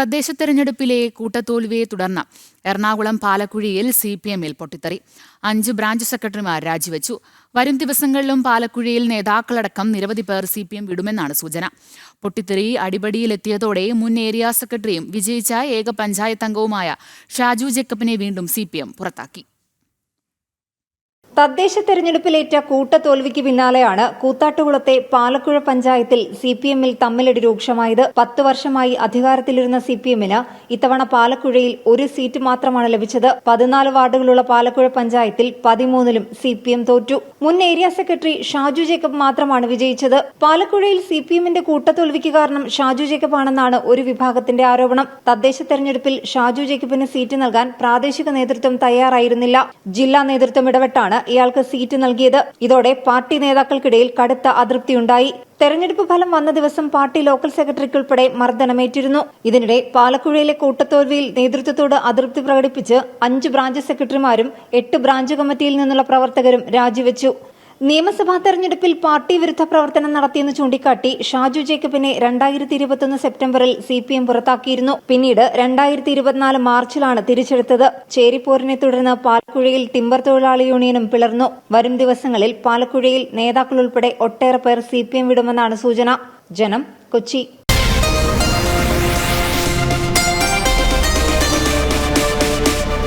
തദ്ദേശ തെരഞ്ഞെടുപ്പിലെ കൂട്ടത്തോൽവിയെ തുടർന്ന് എറണാകുളം പാലക്കുഴിയിൽ സി പി എമ്മിൽ പൊട്ടിത്തെറി. അഞ്ച് ബ്രാഞ്ച് സെക്രട്ടറിമാർ രാജിവെച്ചു. വരും ദിവസങ്ങളിലും പാലക്കുഴിയിൽ നേതാക്കളടക്കം നിരവധി പേർ സി പി എം വിടുമെന്നാണ് സൂചന. പൊട്ടിത്തെറി അടിപടിയിലെത്തിയതോടെ മുൻ ഏരിയ സെക്രട്ടറിയും വിജയിച്ച ഏക പഞ്ചായത്ത് അംഗവുമായ ഷാജു ജേക്കബിനെ വീണ്ടും സി പി എം പുറത്താക്കി. തദ്ദേശ തെരഞ്ഞെടുപ്പിലേറ്റ കൂട്ടത്തോൽവിക്ക് പിന്നാലെയാണ് കൂത്താട്ടുകുളത്തെ പാലക്കുഴ പഞ്ചായത്തിൽ സി പി എമ്മിൽ തമ്മിലടി രൂക്ഷമായത്. പത്ത് വർഷമായി അധികാരത്തിലിരുന്ന സി പി എമ്മിന് ഇത്തവണ പാലക്കുഴയിൽ ഒരു സീറ്റ് മാത്രമാണ് ലഭിച്ചത്. പതിനാല് വാർഡുകളുള്ള പാലക്കുഴ പഞ്ചായത്തിൽ പതിമൂന്നിലും സി പി എം തോറ്റു. മുൻ ഏരിയ സെക്രട്ടറി ഷാജു ജേക്കബ് മാത്രമാണ് വിജയിച്ചത്. പാലക്കുഴയിൽ സി പി എമ്മിന്റെ കൂട്ടത്തോൽവിക്ക് കാരണം ഷാജു ജേക്കബ് ആണെന്നാണ് ഒരു വിഭാഗത്തിന്റെ ആരോപണം. തദ്ദേശ തെരഞ്ഞെടുപ്പിൽ ഷാജു ജേക്കബിന് സീറ്റ് നൽകാൻ പ്രാദേശിക നേതൃത്വം തയ്യാറായിരുന്നില്ല. ജില്ലാ നേതൃത്വം ഇടപെട്ടാണ് ഇയാൾക്ക് സീറ്റ് നൽകിയത്. ഇതോടെ പാർട്ടി നേതാക്കൾക്കിടയിൽ കടുത്ത അതൃപ്തിയുണ്ടായി. തെരഞ്ഞെടുപ്പ് ഫലം വന്ന ദിവസം പാർട്ടി ലോക്കൽ സെക്രട്ടറിക്കുൾപ്പെടെ മർദ്ദനമേറ്റിരുന്നു. ഇതിനിടെ പാലക്കുഴയിലെ കൂട്ടത്തോൽവിയിൽ നേതൃത്വത്തോട് അതൃപ്തി പ്രകടിപ്പിച്ച് അഞ്ച് ബ്രാഞ്ച് സെക്രട്ടറിമാരും എട്ട് ബ്രാഞ്ച് കമ്മിറ്റിയിൽ നിന്നുള്ള പ്രവർത്തകരും രാജിവെച്ചു. നിയമസഭാ തെരഞ്ഞെടുപ്പിൽ പാർട്ടി വിരുദ്ധ പ്രവർത്തനം നടത്തിയെന്ന് ചൂണ്ടിക്കാട്ടി ഷാജു ജേക്കബിനെ രണ്ടായിരത്തി ഇരുപത്തൊന്ന് സെപ്റ്റംബറിൽ സി പി എം പുറത്താക്കിയിരുന്നു. പിന്നീട് രണ്ടായിരത്തി ഇരുപത്തിനാല് മാർച്ചിലാണ് തിരിച്ചെടുത്തത്. ചേരിപ്പോരിനെ തുടർന്ന് പാലക്കുഴയിൽ ടിമ്പർ തൊഴിലാളി യൂണിയനും പിളർന്നു. വരും ദിവസങ്ങളിൽ പാലക്കുഴയിൽ നേതാക്കളുൾപ്പെടെ ഒട്ടേറെ പേർ സി പി എം വിടുമെന്നാണ് സൂചന. ജനം കൊച്ചി.